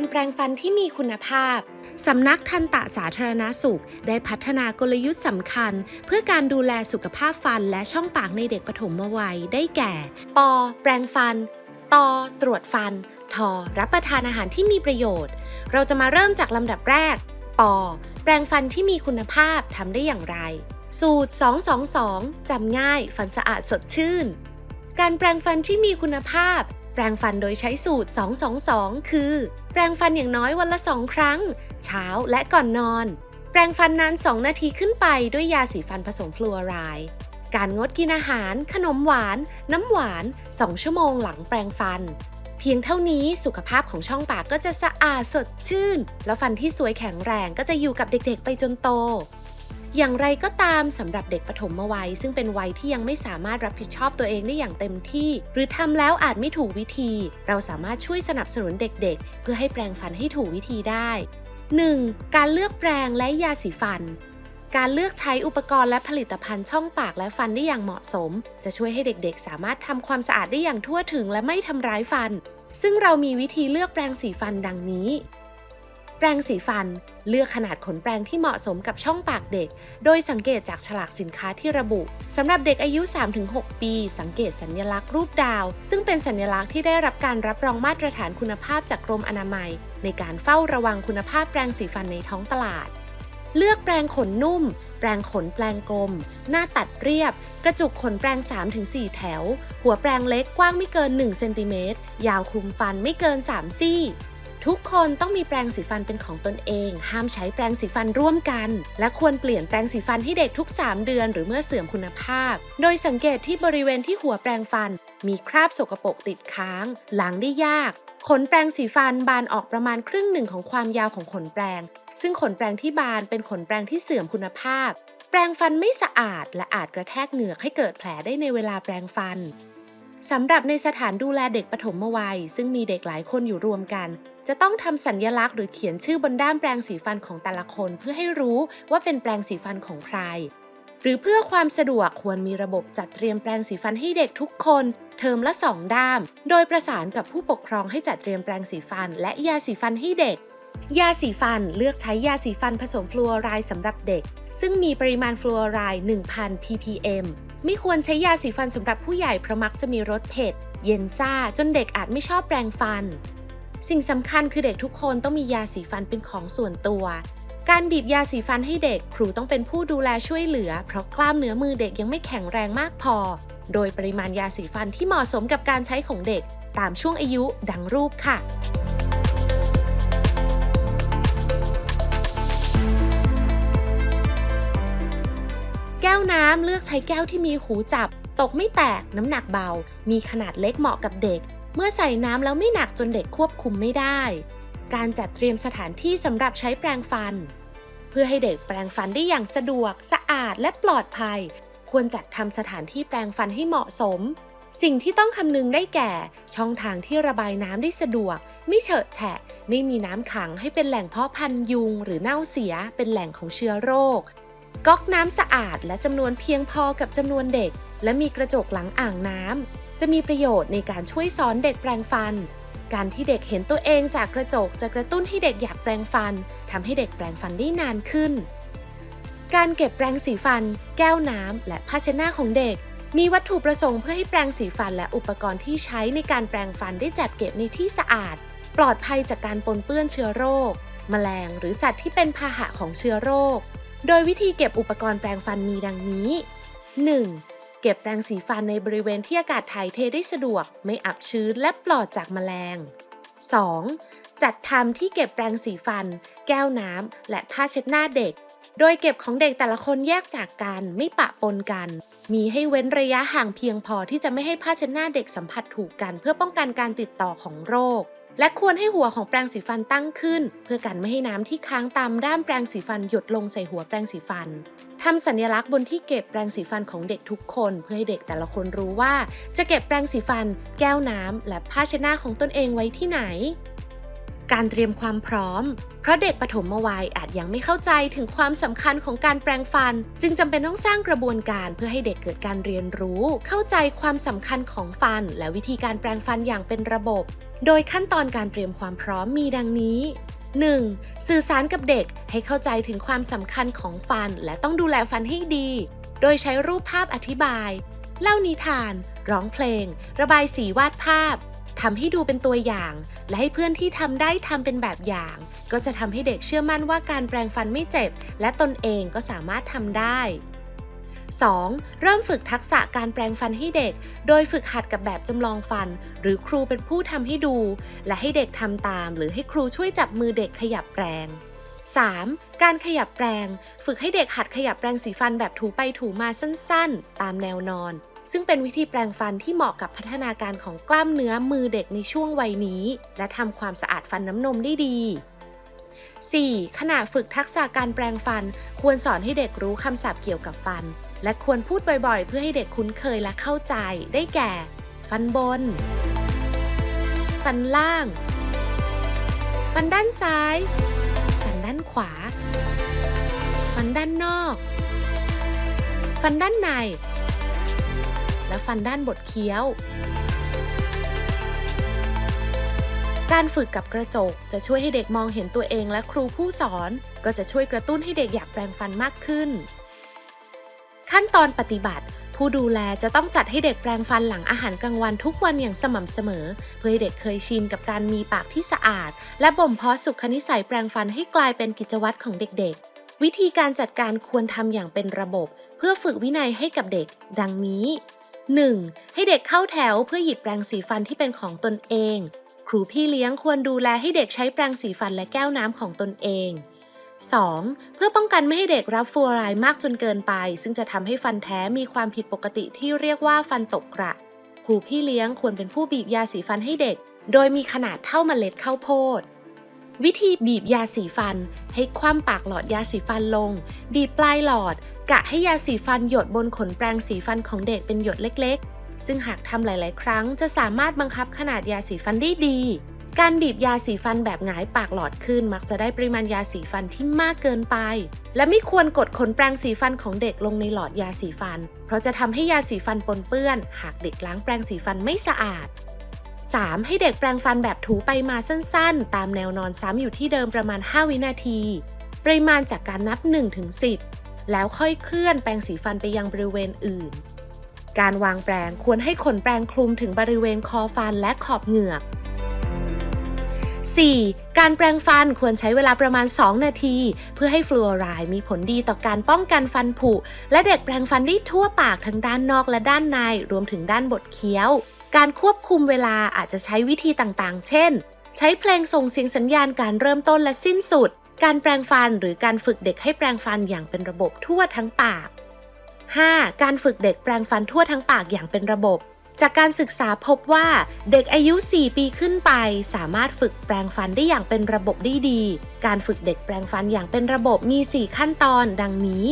การแปรงฟันที่มีคุณภาพ สำนักทันตะสาธารณสุข ได้พัฒนากลยุทธ์สำคัญ เพื่อการดูแลสุขภาพฟันและช่องปากในเด็กปฐมวัยได้แก่ปแปรงฟันตตรวจฟันทรับประทานอาหารที่มีประโยชน์ เราจะมาเริ่มจากลำดับแรกปแปรงฟันที่มีคุณภาพทำได้อย่างไร สูตร 222จำง่าย ฟันสะอาดสดชื่น การแปรงฟันที่มีคุณภาพ ปรงฟันโดยใช้สูตร 222 คือ แปรงฟันอย่างน้อยวันละ 2 ครั้ง เช้าและก่อนนอน แปรงฟันนาน 2 นาทีขึ้นไปด้วยยาสีฟันผสมฟลูออไรด์การงดกินอาหาร ขนมหวาน น้ำหวาน 2 ชั่วโมงหลังแปรงฟัน เพียงเท่านี้สุขภาพของช่องปากก็จะสะอาดสดชื่น แล้วฟันที่สวยแข็งแรงก็จะอยู่กับเด็กๆ ไปจนโต อย่างไรก็ตามสำหรับเด็กปฐมวัย ซึ่งเป็นวัยที่ยังไม่สามารถรับผิดชอบตัวเองได้อย่างเต็มที่ หรือทำแล้วอาจไม่ถูกวิธี เราสามารถช่วยสนับสนุนเด็กๆ เพื่อให้แปรงฟันให้ถูกวิธีได้ 1. การเลือกแปรงและยาสีฟัน การเลือกใช้อุปกรณ์และผลิตภัณฑ์ช่องปากและฟันได้อย่างเหมาะสม จะช่วยให้เด็กๆ สามารถทำความสะอาดได้อย่างทั่วถึงและไม่ทำร้ายฟัน ซึ่งเรามีวิธีเลือกแปรงสีฟันดังนี้ แปรงสีฟัน เลือกขนาดขนแปรงที่เหมาะสมกับช่องปากเด็ก โดยสังเกตจากฉลากสินค้าที่ระบุสำหรับเด็กอายุ 3-6 ปี สังเกตสัญลักษณ์รูปดาว ซึ่งเป็นสัญลักษณ์ที่ได้รับการรับรองมาตรฐานคุณภาพจากกรมอนามัย ในการเฝ้าระวังคุณภาพแปรงสีฟันในท้องตลาด เลือกแปรงขนนุ่ม แปรงขนแปรงกลม หน้าตัดเรียบ กระจุกขนแปรง 3-4 แถว หัวแปรงเล็กกว้างไม่เกิน 1 เซนติเมตร ยาวคลุมฟันไม่เกิน 3 ซี่ ทุกคนต้องมีแปรงสีฟันเป็นของตนเอง ห้ามใช้แปรงสีฟันร่วมกัน และควรเปลี่ยนแปรงสีฟันให้เด็กทุก 3 เดือน หรือเมื่อเสื่อมคุณภาพ โดยสังเกตที่บริเวณที่หัวแปรงฟัน มีคราบสกปรกติดค้าง ล้างได้ยากขนแปรงสีฟันบานออกประมาณครึ่งหนึ่งของความยาวของขนแปรง ซึ่งขนแปรงที่บานเป็นขนแปรงที่เสื่อมคุณภาพ แปรงฟันไม่สะอาด และอาจกระแทกเหงือกให้เกิดแผลได้ในเวลาแปรงฟันสำหรับในสถานดูแลเด็กปฐมวัย ซึ่งมีเด็กหลายคนอยู่รวมกันจะต้องทำสัญญลักษณ์หรือเขียนชื่อบนด้ามแปรงสีฟันของแต่ละคน เพื่อให้รู้ว่าเป็นแปรงสีฟันของใคร หรือเพื่อความสะดวกควรมีระบบจัดเตรียมแปรงสีฟันให้เด็กทุกคน เทอมละสองด้าม โดยประสานกับผู้ปกครองให้จัดเตรียมแปรงสีฟัน และยาสีฟันให้เด็ก ยาสีฟันเลือกใช้ยาสีฟันผสมฟลูออไรด์สำหรับเด็ก ซึ่งมีปริมาณฟลูออไรด์1,000 ppm ไม่ควรใช้ยาสีฟันสำหรับผู้ใหญ่เพราะมักจะมีรสเผ็ด เย็นซ่าจนเด็กอาจไม่ชอบแปรงฟัน สิ่งสำคัญคือเด็กทุกคนต้องมียาสีฟันเป็นของส่วนตัว การบีบยาสีฟันให้เด็กครูต้องเป็นผู้ดูแลช่วยเหลือ เพราะกล้ามเนื้อมือเด็กยังไม่แข็งแรงมากพอ โดยปริมาณยาสีฟันที่เหมาะสมกับการใช้ของเด็ก ตามช่วงอายุดังรูปค่ะแก้วน้ำเลือกใช้แก้วที่มีหูจับ ตกไม่แตกน้ำหนักเบา มีขนาดเล็กเหมาะกับเด็ก เมื่อใส่น้ำแล้วไม่หนักจนเด็กควบคุมไม่ได้ การจัดเตรียมสถานที่สำหรับใช้แปรงฟัน เพื่อให้เด็กแปรงฟันได้อย่างสะดวก สะอาดและปลอดภัย ควรจัดทำสถานที่แปรงฟันให้เหมาะสม สิ่งที่ต้องคำนึงได้แก่ ช่องทางที่ระบายน้ำได้สะดวก ไม่เฉอะแฉะ ไม่มีน้ำขังให้เป็นแหล่งเพาะพันธุ์ยุง หรือเน่าเสีย เป็นแหล่งของเชื้อโรค ก๊อกน้ำสะอาดและจำนวนเพียงพอกับจำนวนเด็ก และมีกระจกหลังอ่างน้ำ จะมีประโยชน์ในการช่วยสอนเด็กแปรงฟัน การที่เด็กเห็นตัวเองจากกระจกจะกระตุ้นให้เด็กอยากแปรงฟันทำให้เด็กแปรงฟันได้นานขึ้น การเก็บแปรงสีฟัน แก้วน้ำและภาชนะของเด็ก มีวัตถุประสงค์เพื่อให้แปรงสีฟันและอุปกรณ์ที่ใช้ในการแปรงฟันได้จัดเก็บในที่สะอาด ปลอดภัยจากการปนเปื้อนเชื้อโรค แมลงหรือสัตว์ที่เป็นพาหะของเชื้อโรค โดยวิธีเก็บอุปกรณ์แปรงฟันมีดังนี้ 1. เก็บแปรงสีฟันในบริเวณที่อากาศถ่ายเทได้สะดวก ไม่อับชื้นและปลอดจากแมลง 2. จัดทำที่เก็บแปรงสีฟัน แก้วน้ำและผ้าเช็ดหน้าเด็ก โดยเก็บของเด็กแต่ละคนแยกจากกันไม่ปะปนกัน มีให้เว้นระยะห่างเพียงพอที่จะไม่ให้ผ้าเช็ดหน้าเด็กสัมผัสถูกกัน เพื่อป้องกันการติดต่อของโรค และควรให้หัวของแปรงสีฟันตั้งขึ้น เพื่อกันไม่ให้น้ำที่ค้างตามด้ามแปรงสีฟันหยดลงใส่หัวแปรงสีฟันทำสัญลักษณ์บนที่เก็บแปรงสีฟันของเด็กทุกคน เพื่อให้เด็กแต่ละคนรู้ว่า จะเก็บแปรงสีฟัน แก้วน้ำและผ้าเช็ดหน้าของตนเองไว้ที่ไหน การเตรียมความพร้อม เพราะเด็กปฐมวัยอาจยังไม่เข้าใจถึงความสำคัญของการแปรงฟัน จึงจำเป็นต้องสร้างกระบวนการเพื่อให้เด็กเกิดการเรียนรู้ เข้าใจความสำคัญของฟัน และวิธีการแปรงฟันอย่างเป็นระบบ โดยขั้นตอนการเตรียมความพร้อมมีดังนี้ 1. สื่อสารกับเด็กให้เข้าใจถึงความสำคัญของฟันและต้องดูแลฟันให้ดี โดยใช้รูปภาพอธิบาย เล่านิทาน ร้องเพลง ระบายสีวาดภาพทำให้ดูเป็นตัวอย่าง และให้เพื่อนที่ทำได้ทำเป็นแบบอย่าง ก็จะทำให้เด็กเชื่อมั่นว่าการแปรงฟันไม่เจ็บ และตนเองก็สามารถทำได้ 2. เริ่มฝึกทักษะการแปรงฟันให้เด็ก โดยฝึกหัดกับแบบจำลองฟัน หรือครูเป็นผู้ทำให้ดู และให้เด็กทำตาม หรือให้ครูช่วยจับมือเด็กขยับแปรง 3. การขยับแปรงฝึกให้เด็กหัดขยับแปรงสีฟันแบบถูไปถูมาสั้นๆ ตามแนวนอน ซึ่งเป็นวิธีแปรงฟันที่เหมาะกับพัฒนาการของกล้ามเนื้อมือเด็กในช่วงวัยนี้ และทำความสะอาดฟันน้ำนมได้ดี 4. ขณะฝึกทักษะการแปรงฟัน ควรสอนให้เด็กรู้คำศัพท์เกี่ยวกับฟัน และควรพูดบ่อยๆ เพื่อให้เด็กคุ้นเคยและเข้าใจ ได้แก่ ฟันบน ฟันล่าง ฟันด้านซ้าย ฟันด้านขวา ฟันด้านนอก ฟันด้านใน และฟันด้านบดเคี้ยว การฝึกกับกระจกจะช่วยให้เด็กมองเห็นตัวเองและครูผู้สอน ก็จะช่วยกระตุ้นให้เด็กอยากแปรงฟันมากขึ้น ขั้นตอนปฏิบัติ ผู้ดูแลจะต้องจัดให้เด็กแปรงฟันหลังอาหารกลางวันทุกวันอย่างสม่ำเสมอ เพื่อให้เด็กเคยชินกับการมีปากที่สะอาด และบ่มเพาะสุขนิสัยแปรงฟันให้กลายเป็นกิจวัตรของเด็กๆ วิธีการจัดการควรทำอย่างเป็นระบบ เพื่อฝึกวินัยให้กับเด็ก ดังนี้ 1. ให้เด็กเข้าแถวเพื่อหยิบแปรงสีฟันที่เป็นของตนเอง ครูพี่เลี้ยงควรดูแลให้เด็กใช้แปรงสีฟันและแก้วน้ำของตนเอง 2. เพื่อป้องกันไม่ให้เด็กรับฟลูออไรด์มากจนเกินไป ซึ่งจะทำให้ฟันแท้มีความผิดปกติที่เรียกว่าฟันตกกระ ครูพี่เลี้ยงควรเป็นผู้บีบยาสีฟันให้เด็ก โดยมีขนาดเท่าเมล็ดข้าวโพด วิธีบีบยาสีฟัน ให้คว่ำปากหลอดยาสีฟันลง บีบปลายหลอด กะให้ยาสีฟันหยดบนขนแปรงสีฟันของเด็กเป็นหยดเล็ก ๆ ซึ่งหากทำหลาย ๆ ครั้งจะสามารถบังคับขนาดยาสีฟันได้ดี การบีบยาสีฟันแบบหงายปากหลอดขึ้น มักจะได้ปริมาณยาสีฟันที่มากเกินไป และไม่ควรกดขนแปรงสีฟันของเด็กลงในหลอดยาสีฟัน เพราะจะทำให้ยาสีฟันปนเปื้อน หากเด็กล้างแปรงสีฟันไม่สะอาด 3. ให้เด็กแปรงฟันแบบถูไปมาสั้นๆ ตามแนวนอนซ้ำอยู่ที่เดิมประมาณ 5 วินาที ปริมาณจากการนับ 1-10 แล้วค่อยเคลื่อนแปรงสีฟันไปยังบริเวณอื่น การวางแปรงควรให้ขนแปรงคลุมถึงบริเวณคอฟันและขอบเหงือก 4. การแปรงฟันควรใช้เวลาประมาณ 2 นาที เพื่อให้ฟลูออไรด์มีผลดีต่อการป้องกันฟันผุ และเด็กแปรงฟันได้ทั่วปากทั้งด้านนอกและด้านใน รวมถึงด้านบดเคี้ยว การควบคุมเวลาอาจจะใช้วิธีต่างๆ เช่น ใช้เพลงส่งเสียงสัญญาณการเริ่มต้นและสิ้นสุด การแปรงฟันหรือการฝึกเด็กให้แปรงฟันอย่างเป็นระบบทั่วทั้งปาก 5. การฝึกเด็กแปรงฟันทั่วทั้งปากอย่างเป็นระบบ จากการศึกษาพบว่าเด็กอายุ 4 ปีขึ้นไป สามารถฝึกแปรงฟันได้อย่างเป็นระบบได้ดี การฝึกเด็กแปรงฟันอย่างเป็นระบบมี 4 ขั้นตอนดังนี้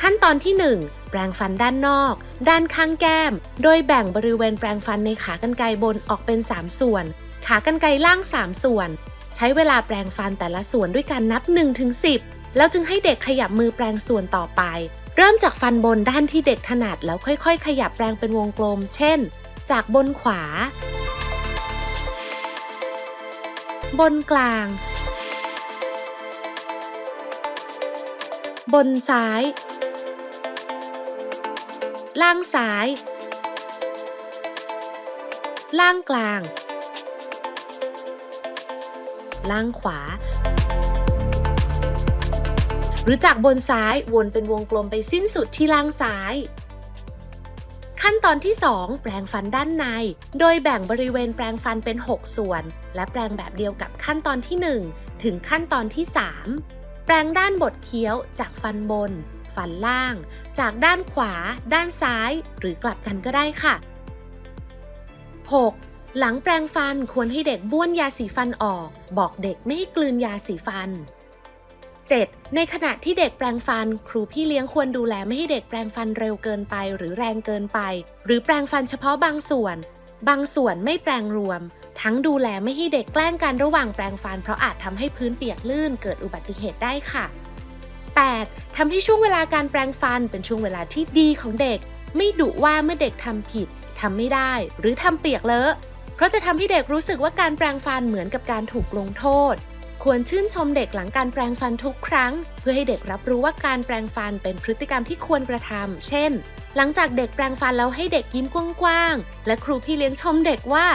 ขั้นตอนที่ 1 แปรงฟันด้านนอก ด้านข้างแก้ม โดยแบ่งบริเวณแปรงฟันในขากรรไกรบนออกเป็น 3 ส่วน ขากรรไกรล่าง 3 ส่วน ใช้เวลาแปรงฟันแต่ละส่วนด้วยการนับ 1-10 แล้วจึงให้เด็กขยับมือแปรงส่วนต่อไป เริ่มจากฟันบนด้านที่เด็กถนัดแล้วค่อยๆ ขยับแปรงเป็นวงกลม เช่น จากบนขวา บนกลาง บนซ้าย ล่างซ้าย ล่างกลาง ล่างขวา หรือจากบนซ้ายวนเป็นวงกลมไปสิ้นสุดที่ล่างซ้าย ขั้นตอนที่ 2 แปรงฟันด้านใน โดยแบ่งบริเวณแปรงฟันเป็น 6 ส่วน และแปรงแบบเดียวกับขั้นตอนที่ 1 ถึงขั้นตอนที่ 3 แปรงด้านบดเคี้ยวจากฟันบน ฟันล่าง จากด้านขวา ด้านซ้าย หรือกลับกันก็ได้ค่ะ 6. หลังแปรงฟันควรให้เด็กบ้วนยาสีฟันออก บอกเด็กไม่ให้กลืนยาสีฟัน 7. ในขณะที่เด็กแปรงฟัน ครูพี่เลี้ยงควรดูแลไม่ให้เด็กแปรงฟันเร็วเกินไปหรือแรงเกินไป หรือแปรงฟันเฉพาะบางส่วน บางส่วนไม่แปรงรวม ทั้งดูแลไม่ให้เด็กแกล้งกันระหว่างแปรงฟัน เพราะอาจทำให้พื้นเปียกลื่นเกิดอุบัติเหตุได้ค่ะ 8. ทำให้ช่วงเวลาการแปรงฟันเป็นช่วงเวลาที่ดีของเด็ก ไม่ดุว่าเมื่อเด็กทำผิดทำไม่ได้ หรือทำเปียกเลอะ เพราะจะทำให้เด็กรู้สึกว่าการแปรงฟันเหมือนกับการถูกลงโทษ ควรชื่นชมเด็กหลังการแปรงฟันทุกครั้ง เพื่อให้เด็กรับรู้ว่าการแปรงฟันเป็นพฤติกรรมที่ควรกระทำเช่น หลังจากเด็กแปรงฟันแล้วให้เด็กยิ้มกว้างๆ และครูพี่เลี้ยงชมเด็กว่า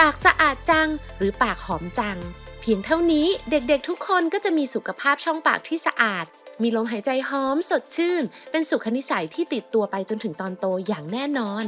ปากสะอาดจัง หรือปากหอมจัง เพียงเท่านี้เด็กๆทุกคนก็จะมีสุขภาพช่องปากที่สะอาด มีลมหายใจหอมสดชื่น เป็นสุขนิสัยที่ติดตัวไปจนถึงตอนโตอย่างแน่นอน